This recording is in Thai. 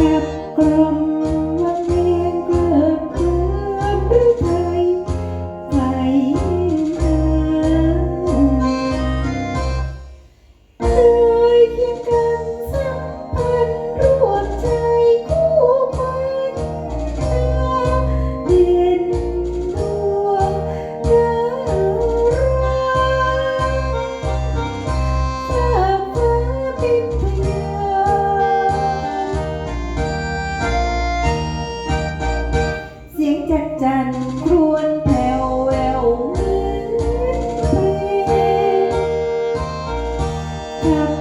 เก็บกลมวันเวียนเกิดเกลือด้วยเธอ รัก